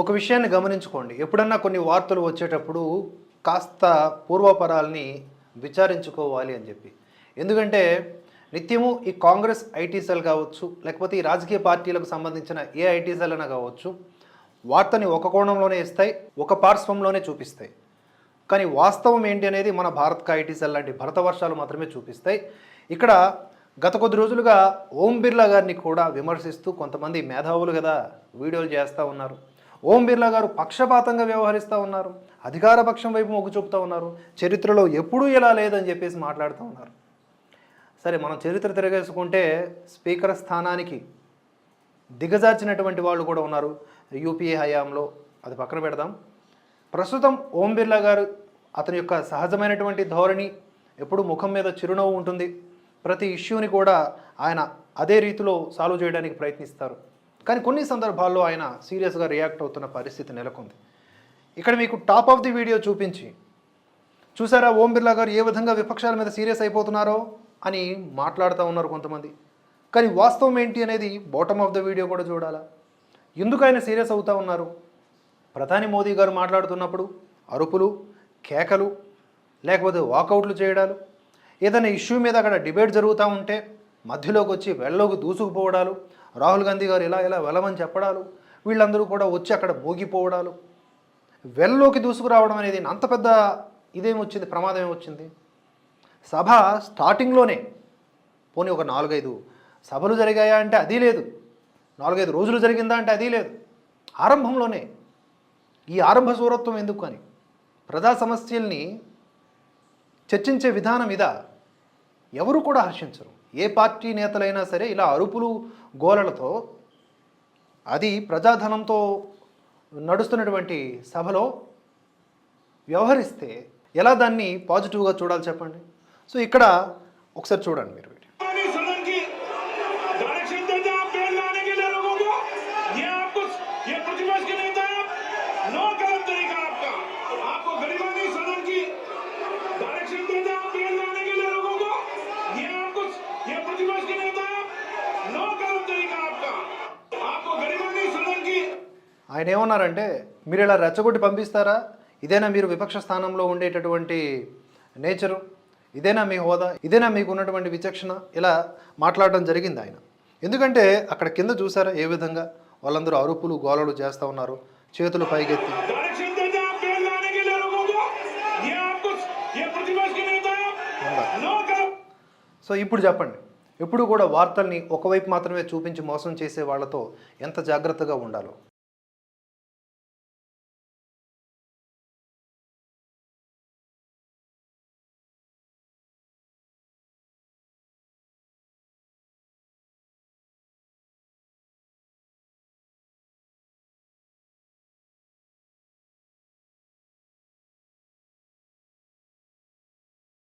ఒక విషయాన్ని గమనించుకోండి. ఎప్పుడన్నా కొన్ని వార్తలు వచ్చేటప్పుడు కాస్త పూర్వపరాల్ని విచారించుకోవాలి అని చెప్పి. ఎందుకంటే నిత్యము ఈ కాంగ్రెస్ ఐటీ సెల్ కావచ్చు లేకపోతే ఈ రాజకీయ పార్టీలకు సంబంధించిన ఏ ఐటీ సెల్ అయినా కావచ్చు వార్తని ఒక కోణంలోనే ఇస్తాయి ఒక పార్శ్వంలోనే చూపిస్తాయి. కానీ వాస్తవం ఏంటి అనేది మన భారత్ ఐటీ సెల్ లాంటి భరత వర్షాలు మాత్రమే చూపిస్తాయి. ఇక్కడ గత కొద్ది రోజులుగా ఓం బిర్లా గారిని కూడా విమర్శిస్తూ కొంతమంది మేధావులు కదా వీడియోలు చేస్తూ ఉన్నారు. ఓం బిర్లా గారు పక్షపాతంగా వ్యవహరిస్తూ ఉన్నారు. అధికార పక్షం వైపు మొగ్గు చూపుతూ ఉన్నారు. చరిత్రలో ఎప్పుడూ ఇలా లేదని చెప్పేసి మాట్లాడుతూ ఉన్నారు. సరే మనం చరిత్ర తిరగేసుకుంటే స్పీకర్ స్థానానికి దిగజార్చినటువంటి వాళ్ళు కూడా ఉన్నారు. యూపీఏ హయాంలో అది పక్కన పెడదాం. ప్రస్తుతం ఓం బిర్లా గారు అతని యొక్క సహజమైనటువంటి ధోరణి ఎప్పుడు ముఖం మీద చిరునవ్వు ఉంటుంది. ప్రతి ఇష్యూని కూడా ఆయన అదే రీతిలో సాల్వ్ చేయడానికి ప్రయత్నిస్తారు. కానీ కొన్ని సందర్భాల్లో ఆయన సీరియస్గా రియాక్ట్ అవుతున్న పరిస్థితి నెలకొంది. ఇక్కడ మీకు టాప్ ఆఫ్ ది వీడియో చూపించి చూసారా ఓం బిర్లా గారు ఏ విధంగా విపక్షాల మీద సీరియస్ అయిపోతున్నారో అని మాట్లాడుతూ ఉన్నారు కొంతమంది. కానీ వాస్తవం ఏంటి అనేది బాటమ్ ఆఫ్ ద వీడియో కూడా చూడాలా? ఎందుకు ఆయన సీరియస్ అవుతూ ఉన్నారు? ప్రధాని మోదీ గారు మాట్లాడుతున్నప్పుడు అరుపులు కేకలు లేకపోతే వాకౌట్లు చేయడాలు ఏదైనా ఇష్యూ మీద అక్కడ డిబేట్ జరుగుతూ ఉంటే మధ్యలోకి వచ్చి వెళ్ళలోకి దూసుకుపోవడాలు రాహుల్ గాంధీ గారు ఇలా ఇలా వెళ్ళమని చెప్పడాలు వీళ్ళందరూ కూడా వచ్చి అక్కడ భోగిపోవడాలు. వెల్లోకి దూసుకురావడం అనేది అంత పెద్ద ఇదేమొచ్చింది ప్రమాదం ఏమొచ్చింది సభ స్టార్టింగ్లోనే పోనీ ఒక నాలుగైదు సభలు జరిగాయా అంటే అది లేదు. నాలుగైదు రోజులు జరిగిందా అంటే అది లేదు. ఆరంభంలోనే ఈ ఆరంభ సూరత్వం ఎందుకు అని ప్రజా సమస్యల్ని చర్చించే విధానం ఇదా? ఎవరు కూడా హర్షించరు. ఏ పార్టీ నేతలైనా సరే ఇలా అరుపులు గోలలతో అది ప్రజాధనంతో నడుస్తున్నటువంటి సభలో వ్యవహరిస్తే ఎలా దాన్ని పాజిటివ్గా చూడాలి చెప్పండి? సో ఇక్కడ ఒకసారి చూడండి మీరు. ఆయన ఏమన్నారంటే మీరు ఇలా రెచ్చగొట్టి పంపిస్తారా? ఇదేనా మీరు విపక్ష స్థానంలో ఉండేటటువంటి నేచరు? ఇదేనా మీ హోదా? ఇదేనా మీకు ఉన్నటువంటి విచక్షణ? ఇలా మాట్లాడడం జరిగింది ఆయన. ఎందుకంటే అక్కడ కింద చూసారా ఏ విధంగా వాళ్ళందరూ అరుపులు గోలలు చేస్తూ ఉన్నారు. చేతులు పైకెత్తి. సో ఇప్పుడు చెప్పండి. ఎప్పుడు కూడా వార్తల్ని ఒకవైపు మాత్రమే చూపించి మోసం చేసే వాళ్ళతో ఎంత జాగ్రత్తగా ఉండాలో.